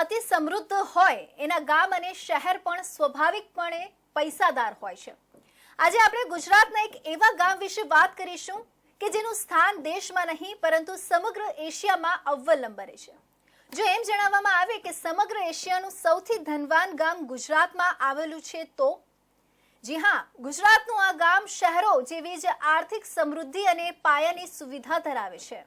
અતિ સમૃદ્ધ હોય એના ગામ અને શહેર પણ સ્વાભાવિકપણે પૈસાદાર હોય છે. આજે આપણે ગુજરાતના એક એવા ગામ વિશે વાત કરીશું કે જેનું સ્થાન દેશમાં નહીં, પરંતુ સમગ્ર એશિયામાં અવ્વલ નંબરે છે. જો એમ જણાવવામાં આવે કે સમગ્ર એશિયાનું સૌથી ધનવાન ગામ ગુજરાતમાં આવેલું છે, તો? જી હા, ગુજરાતનું આ ગામ શહેરો જેવી જ આર્થિક સમૃદ્ધિ અને પાયાની સુવિધા ધરાવે છે.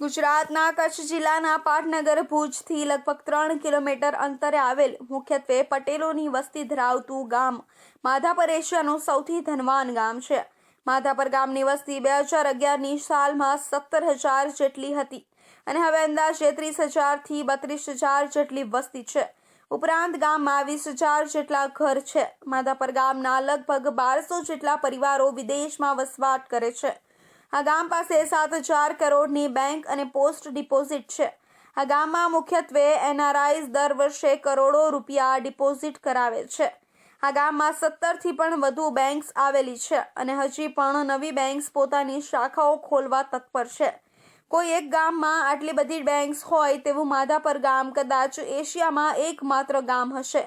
ગુજરાતના કચ્છ જિલ્લાના પાટનગર, ભુજથી લગભગ ત્રણ કિલોમીટર અંતરે આવેલ મુખ્યત્વે પટેલોની વસ્તી ધરાવતું ગામ માધાપર એશિયાનું સૌથી ધનવાન ગામ છે. માધાપર ગામની વસ્તી બે હજાર અગિયારની સાલમાં સત્તર હજાર જેટલી હતી અને હવે અંદાજે ત્રીસ હજારથી બત્રીસ હજાર જેટલી વસ્તી છે. ઉપરાંત ગામમાં વીસ હજાર જેટલા ઘર છે. માધાપર ગામના લગભગ બારસો જેટલા પરિવારો વિદેશમાં વસવાટ કરે છે. આ ગામ પાસે સાત હજાર કરોડની બેંક અને પોસ્ટ ડિપોઝિટ છે. આ ગામમાં મુખ્યત્વે એનઆરઆઈઝ દર વર્ષે કરોડો રૂપિયા ડિપોઝિટ કરાવે છે. આ ગામમાં સત્તરથી પણ વધુ બેંક્સ આવેલી છે અને હજી પણ નવી બેંક્સ પોતાની શાખાઓ ખોલવા તત્પર છે. કોઈ એક ગામમાં આટલી બધી બેંક્સ હોય તેવું માધાપર ગામ કદાચ એશિયામાં એકમાત્ર ગામ હશે.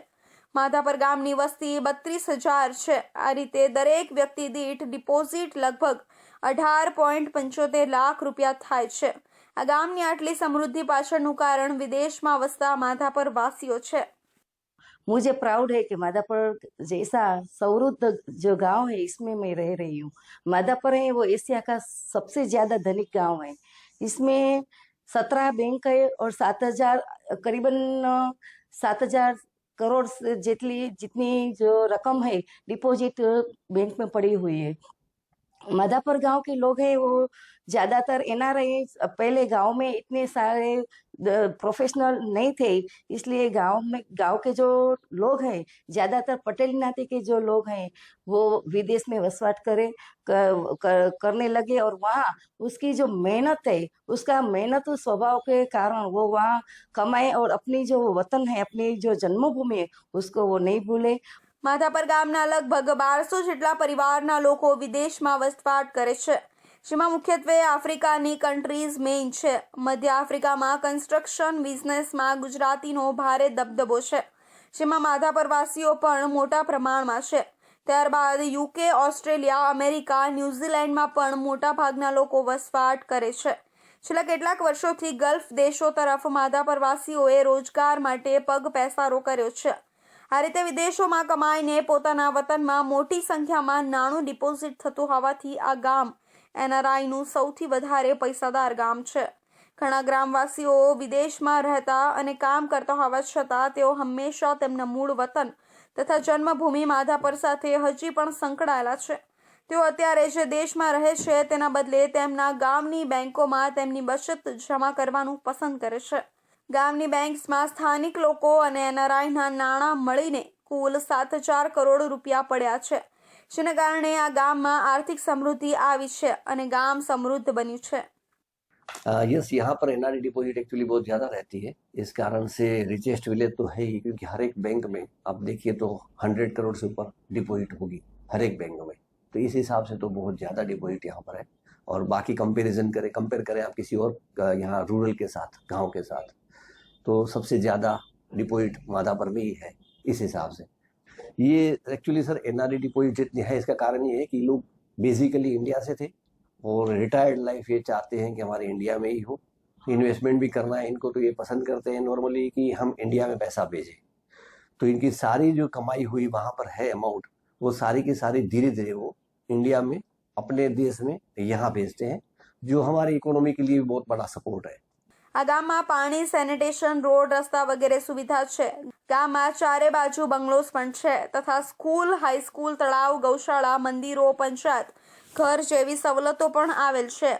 માધાપર ગામની વસ્તી બત્રીસ હજાર છે આ રીતે દરેક વ્યક્તિ દીઠ ડિપોઝિટ લગભગ અઢાર પોઈન્ટ પંચોતેર લાખ રૂપિયા થાય છે આ ગામની આટલી સમૃદ્ધિ પાછળનું કારણ વિદેશમાં વસતા માધાપર વાસીઓ છે मुझे प्राउड है कि मादापुर जैसा समृद्ध जो गांव है इसमें मैं रह रही हूँ मादापुर है वो एशिया का सबसे ज्यादा धनिक गांव है इसमें सत्रह बैंक है और सात हजार करीबन सात हजार करोड़ से जितनी जितनी जो रकम है डिपॉजिट बैंक में पड़ी हुई है मादापुर गाँव के लोग हैं वो ज़्यादातर एनआरआई पहले गाँव में इतने सारे प्रोफेशनल नहीं थे इसलिए गाँव में गाँव के जो लोग हैं ज़्यादातर पटेल नाते के जो लोग हैं वो विदेश में वसवाट करे कर, कर, करने लगे और वहाँ उसकी जो मेहनत है उसका मेहनत स्वभाव के कारण वो वहाँ कमाए और अपनी जो वतन है अपनी जो जन्मभूमि है उसको वो नहीं भूले। માધાપર ગામના લગભગ બારસો જેટલા પરિવારના લોકો વિદેશમાં વસવાટ કરે છે. જેમાં મુખ્યત્વે આફ્રિકાની કન્ટ્રીઝ મેઇન છે. મધ્ય આફ્રિકામાં કન્સ્ટ્રક્શન બિઝનેસમાં ગુજરાતીનો ભારે દબદબો છે. જેમાં માધાપરવાસીઓ પણ મોટા પ્રમાણમાં છે. ત્યારબાદ યુકે, ઓસ્ટ્રેલિયા, અમેરિકા, ન્યૂઝીલેન્ડમાં પણ મોટા ભાગના લોકો વસવાટ કરે છે. છેલ્લા કેટલાક વર્ષોથી ગલ્ફ દેશો તરફ માધાપરવાસીઓએ રોજગાર માટે પગ પેસારો કર્યો છે. આ રીતે વિદેશોમાં કમાઈને પોતાના વતનમાં મોટી સંખ્યામાં નાણું ડિપોઝિટ થતું હોવાથી આ ગામ એનઆરઆઈનું સૌથી વધારે પૈસાદાર ગામ છે. ઘણા ગ્રામવાસીઓ વિદેશમાં રહેતા અને કામ કરતા હોવા છતાં તેઓ હંમેશા તેમના મૂળ વતન તથા જન્મભૂમિ માધાપર સાથે હજી પણ સંકળાયેલા છે. તેઓ અત્યારે જે દેશમાં રહે છે તેના બદલે તેમના ગામની બેંકોમાં તેમની બચત જમા કરવાનું પસંદ કરે છે. ગામની બેંક્સમાં સ્થાનિક લોકો અને એનઆરઆઈના નાણાં મળીને કુલ સાત હજાર કરોડ રૂપિયા પડ્યા છે જેને કારણે આ ગામમાં આર્થિક સમૃદ્ધિ આવી છે અને ગામ સમૃદ્ધ બન્યું છે यस यहाँ पर एनआरई डिपॉजिट एक्चुअली बहुत ज़्यादा रहती है इस कारण से रिचेस्ट विलेज तो है ही क्योंकि हर एक बैंक में आप देखिए तो हंड्रेड करोड़ से ऊपर डिपॉजिट होगी हर एक बैंक में तो इस हिसाब से तो बहुत ज़्यादा डिपॉजिट यहाँ पर है और बाकी कंपैरिजन करें कंपेयर करें आप किसी और अ, यहाँ रूरल के साथ गांव के साथ तो सबसे ज़्यादा डिपॉजिट मादा पर में ही है इस हिसाब से। ये एक्चुअली सर एनआरई डिपॉजिट जितनी है, इसका कारण ये है कि लोग बेसिकली इंडिया से थे और रिटायर्ड लाइफ ये चाहते हैं कि हमारे इंडिया में ही हो। इन्वेस्टमेंट भी करना है, इनको तो ये पसंद करते हैं नॉर्मली कि हम इंडिया में पैसा भेजें। तो इनकी सारी जो कमाई हुई वहाँ पर है अमाउंट वो सारी की सारी धीरे धीरे वो इंडिया में, अपने देश में यहाँ भेजते हैं, जो हमारी इकोनॉमी के लिए बहुत बड़ा सपोर्ट है। આ ગામમાં પાણી, સેનિટેશન, રોડ, રસ્તા વગેરે સુવિધા છે. ગામમાં ચારે બાજુ બંગલોસ પણ છે તથા સ્કૂલ હાઈસ્કૂલ તળાવ, ગૌશાળા, મંદિરો, પંચાયત, ઘર જેવી સવલતો પણ આવેલ છે.